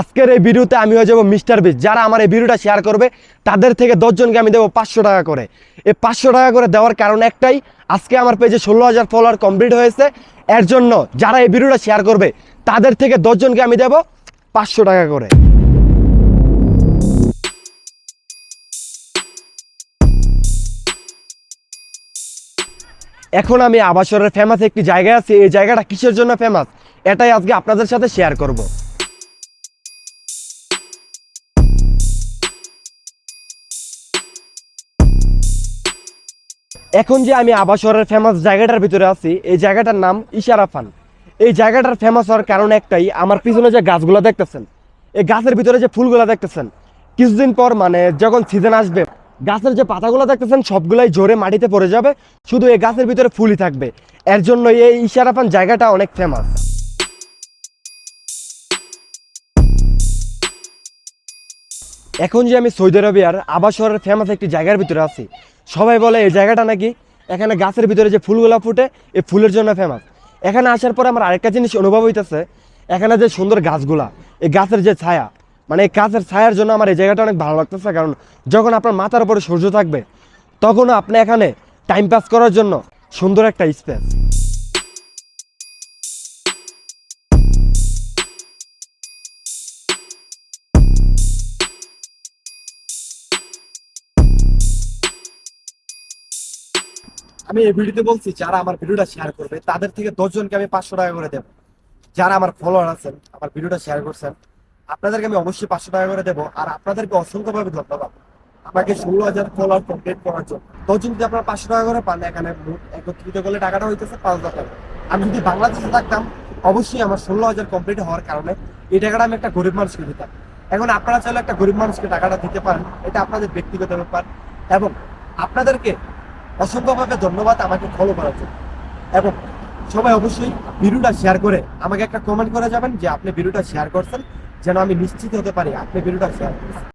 আজকের এই ভিডিওতে আমি হয়ে যাব মিস্টার বিস। যারা আমার এই ভিডিওটা শেয়ার করবে, তাদের থেকে দশজনকে আমি দেবো পাঁচশো টাকা করে। এই পাঁচশো টাকা করে দেওয়ার কারণ একটাই, আজকে আমার পেজে ষোলো হাজার ফলোয়ার কমপ্লিট হয়েছে। এর জন্য যারা এই ভিডিওটা শেয়ার করবে, তাদের থেকে দশজনকে আমি দেবো পাঁচশো টাকা করে। এখন আমি আবাসরের ফেমাস একটি জায়গায় আছি। এই জায়গাটা কিসের জন্য ফেমাস এটাই আজকে আপনাদের সাথে শেয়ার করব। এখন যে আমি আবাসরের ফেমাস জায়গাটার ভিতরে আছি, এই জায়গাটার নাম ইশারাফান এই জায়গাটার ফেমাস হওয়ার কারণ একটাই, আমার পিছনে যে গাছগুলো দেখতেছেন, এই গাছের ভিতরে যে ফুলগুলো দেখতেছেন, কিছুদিন পর মানে যখন সিজন আসবে, গাছের যে পাতাগুলো দেখতেছেন, সবগুলাই জোরে মাটিতে পড়ে যাবে, শুধু এই গাছের ভিতরে ফুলই থাকবে। এর জন্য এই ইশারাফান জায়গাটা অনেক ফেমাস এখন যে আমি সৌদি আরবিয়ার আবাসরের ফেমাস একটি জায়গার ভিতরে আছি, সবাই বলে এই জায়গাটা নাকি এখানে গাছের ভিতরে যে ফুলগুলা ফুটে, এই ফুলের জন্য ফেমাস এখানে আসার পরে আমার আরেকটা জিনিস অনুভব হইতেছে, এখানে যে সুন্দর গাছগুলা, এই গাছের যে ছায়া মানে এই গাছের ছায়ার জন্য আমার এই জায়গাটা অনেক ভালো লাগতেছে, কারণ যখন আপনার মাথার উপরে সূর্য থাকবে তখনও আপনি এখানে টাইম পাস করার জন্য সুন্দর একটা স্পেস আমি এই ভিডিওতে বলছি, যারা আমার ভিডিওটা শেয়ার করবে, তাদের থেকে দশজনকে আমি পাঁচশো টাকা করে দেবো। যারা আমার ফলোয়ার আছেন, আমার ভিডিওটা শেয়ার করছেন, আপনাদেরকে আমি অবশ্যই পাঁচশো টাকা করে দেবো আর আপনাদেরকে অসংখ্যভাবে ধন্যবাদ। আমাকে ষোলো হাজার ফলোয়ার কমপ্লিট করার জন্য। দশজন যদি আপনারা পাঁচশো টাকা করে পান, এখানে একত্রিত করলে টাকাটা হইতেছে পাঁচ হাজার টাকা। আমি যদি বাংলাদেশে থাকতাম, অবশ্যই আমার ষোলো হাজার কমপ্লিট হওয়ার কারণে এই টাকাটা আমি একটা গরিব মানুষকে দিতাম। এখন আপনারা চাইলে একটা গরিব মানুষকে টাকাটা দিতে পারেন, এটা আপনাদের ব্যক্তিগত ব্যাপার। এবং আপনাদেরকে অসংখ্যভাবে ধন্যবাদ আমাকে ফলো করার জন্য। এবং সবাই অবশ্যই ভিডিওটা শেয়ার করে আমাকে একটা কমেন্ট করে যাবেন যে আপনি ভিডিওটা শেয়ার করছেন, যেন আমি নিশ্চিত হতে পারি আপনি ভিডিওটা শেয়ার করেছেন।